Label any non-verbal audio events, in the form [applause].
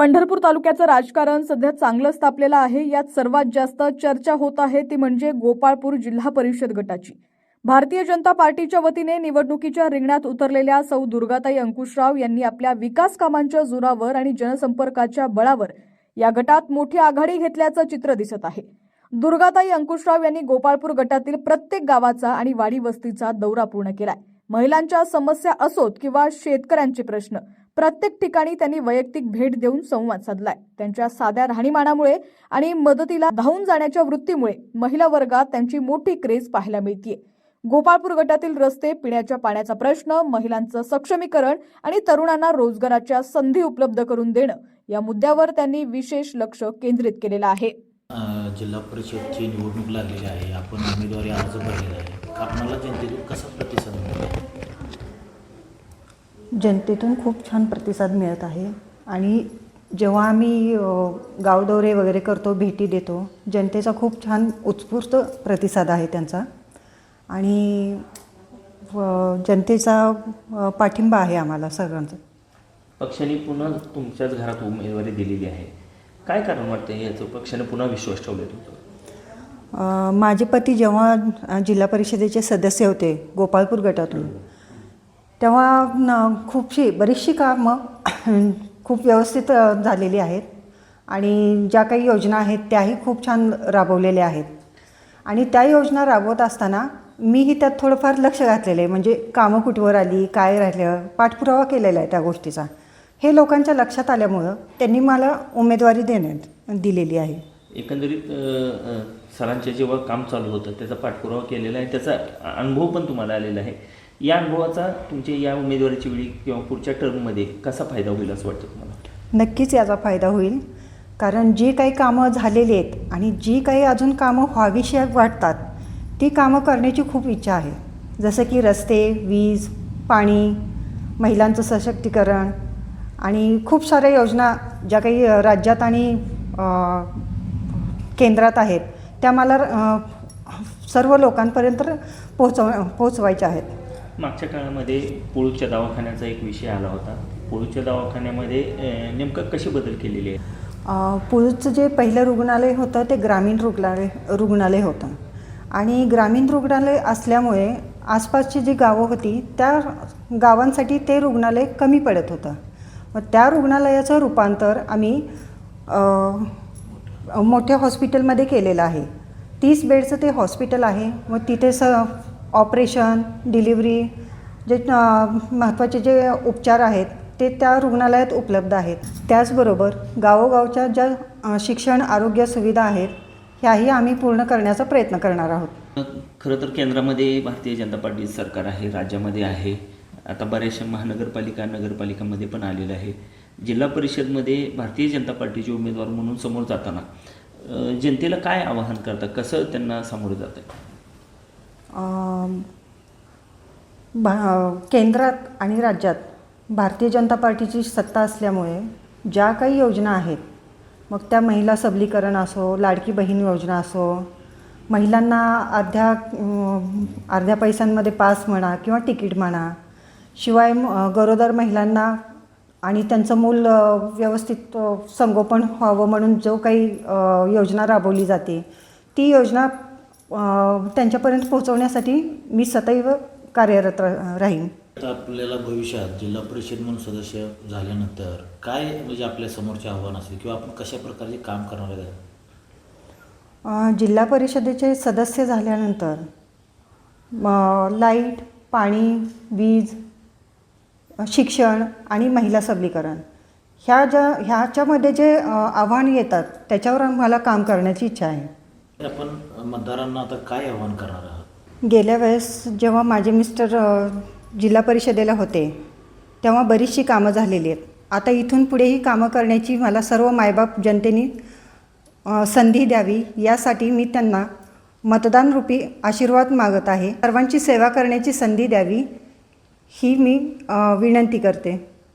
पंढरपूर तालुक्याचं राजकारण सध्या चांगलंच तापलेलं आहे. यात सर्वात जास्त चर्चा होत आहे ती म्हणजे गोपाळपूर जिल्हा परिषद गटाची. भारतीय जनता पार्टीच्या वतीने निवडणुकीच्या रिंगणात उतरलेल्या सौ दुर्गाताई अंकुशराव यांनी आपल्या विकास कामांच्या जोरावर आणि जनसंपर्काच्या बळावर या गटात मोठी आघाडी घेतल्याचं चित्र दिसत आहे. दुर्गाताई अंकुशराव यांनी गोपाळपूर गटातील प्रत्येक गावाचा आणि वाडी वस्तीचा दौरा पूर्ण केलाय. महिलांच्या समस्या असोत किंवा शेतकऱ्यांचे प्रश्न प्रत्येक ठिकाणी त्यांनी वैयक्तिक भेट देऊन संवाद साधलाय. त्यांच्या साध्या राहणीमानामुळे आणि मदतीला धावून जाण्याच्या वृत्तीमुळे महिला वर्गात त्यांची मोठी क्रेज पाहायला मिळतीये. गोपाळपूर गटातील रस्ते पिण्याच्या पाण्याचा प्रश्न महिलांचं सक्षमीकरण आणि तरुणांना रोजगाराच्या संधी उपलब्ध करून देणं या मुद्द्यावर त्यांनी विशेष लक्ष केंद्रित केलेलं आहे. जिल्हा परिषदची निवडणूक लागलेली आहे. आपण उमेदवारी अर्ज भरलेला आहे. आपणाला जनतेतून कसा जनतेतून खूप छान प्रतिसाद मिळत आहे. आणि जेव्हा आम्ही गावदौरे वगैरे करतो भेटी देतो जनतेचा खूप छान उत्स्फूर्त प्रतिसाद आहे त्यांचा. आणि जनतेचा पाठिंबा आहे आम्हाला सगळ्यांचा. पक्षाने पुन्हा तुमच्याच घरात उमेदवारी दिलेली आहे. काय कारण वाटतं याचं? पक्षाने पुन्हा विश्वास ठेवले तुमचं माझे पती जेव्हा जिल्हा परिषदेचे सदस्य होते गोपाळपूर गटातून तेव्हा न खूपशी बरीचशी कामं [clears throat] खूप व्यवस्थित झालेली आहेत. आणि ज्या काही योजना आहेत त्याही खूप छान राबवलेल्या आहेत. आणि त्या योजना राबवत असताना मीही त्यात थोडंफार लक्ष घातलेलं आहे. म्हणजे कामं कुठवर आली काय राहिलं पाठपुरावा केलेला आहे त्या गोष्टीचा. हे लोकांच्या लक्षात आल्यामुळं त्यांनी मला उमेदवारी देण्यात दिलेली आहे. एकंदरीत सरांचे जेव्हा काम चालू होतं त्याचा पाठपुरावा केलेला आहे त्याचा अनुभव पण तुम्हाला आलेला आहे. या अनुभवाचा तुमच्या या उमेदवारीची वेळी किंवा पुढच्या टर्ममध्ये कसा फायदा होईल असं वाटतं तुम्हाला? नक्कीच याचा फायदा होईल. कारण जी काही कामं झालेली आहेत आणि जी काही अजून कामं व्हावीशी वाटतात ती कामं करण्याची खूप इच्छा आहे. जसं की रस्ते वीज पाणी महिलांचं सशक्तीकरण आणि खूप साऱ्या योजना ज्या काही राज्यात आणि केंद्रात आहेत त्या मला सर्व लोकांपर्यंत पोहोचव पोहोचवायच्या आहेत. मागच्या काळामध्ये पोळूच्या दवाखान्याचा एक विषय आला होता. पोळूच्या दवाखान्यामध्ये नेमकं कशी बदल केलेली? आहे पुळूचं जे पहिलं रुग्णालय होतं ते ग्रामीण रुग्णालय रुग्णालय होतं. आणि ग्रामीण रुग्णालय असल्यामुळे आसपासची जी गावं होती त्या गावांसाठी ते रुग्णालय कमी पडत होतं. मग त्या रुग्णालयाचं रूपांतर आम्ही मोठ्या हॉस्पिटलमध्ये केलेलं आहे. तीस बेडचं ते हॉस्पिटल आहे. मग तिथे स ऑपरेशन डिलिव्हरी जे महत्त्वाचे जे उपचार आहेत ते त्या रुग्णालयात उपलब्ध आहेत. त्याचबरोबर गावोगावच्या ज्या शिक्षण आरोग्य सुविधा आहेत ह्याही आम्ही पूर्ण करण्याचा प्रयत्न करणार आहोत. खरं तर केंद्रामध्ये भारतीय जनता पार्टी सरकार आहे राज्यामध्ये आहे. आता बऱ्याचशा महानगरपालिका नगरपालिकामध्ये पण आलेलं आहे. जिल्हा परिषदमध्ये भारतीय जनता पार्टीचे उमेदवार म्हणून समोर जाताना जनतेला काय आवाहन करतात कसं त्यांना सामोरं जातं भा केंद्रात आणि राज्यात भारतीय जनता पार्टीची सत्ता असल्यामुळे ज्या काही योजना आहेत मग त्या महिला सबलीकरण असो लाडकी बहीण योजना असो महिलांना अर्ध्या अर्ध्या पैशांमध्ये पास म्हणा किंवा तिकीट म्हणा शिवाय गरोदर महिलांना आणि त्यांचं मूल व्यवस्थित संगोपन व्हावं म्हणून जो काही योजना राबवली जाते ती योजना त्यांच्यापर्यंत पोहोचवण्यासाठी मी सदैव कार्यरत राहीन. आता आपल्याला भविष्यात जिल्हा परिषद म्हणून सदस्य झाल्यानंतर काय म्हणजे आपल्या समोरचे आव्हान असेल किंवा आपण कशा प्रकारचे काम करणार आहे? जिल्हा परिषदेचे सदस्य झाल्यानंतर लाइट पाणी वीज शिक्षण आणि महिला सबलीकरण ह्या ज्या ह्याच्यामध्ये जे आव्हान येतात त्याच्यावर मला काम करण्याची इच्छा आहे. आपण मतदारांना आता काय आव्हान करणार आहात? गेल्या वेळेस जेव्हा माझे मिस्टर जिल्हा परिषदेला होते तेव्हा बरीचशी कामं झालेली आहेत. आता इथून पुढेही कामं करण्याची मला सर्व मायबाप जनतेने संधी द्यावी यासाठी मी त्यांना मतदानरूपी आशीर्वाद मागत आहे. सर्वांची सेवा करण्याची संधी द्यावी ही मी विनंती करते.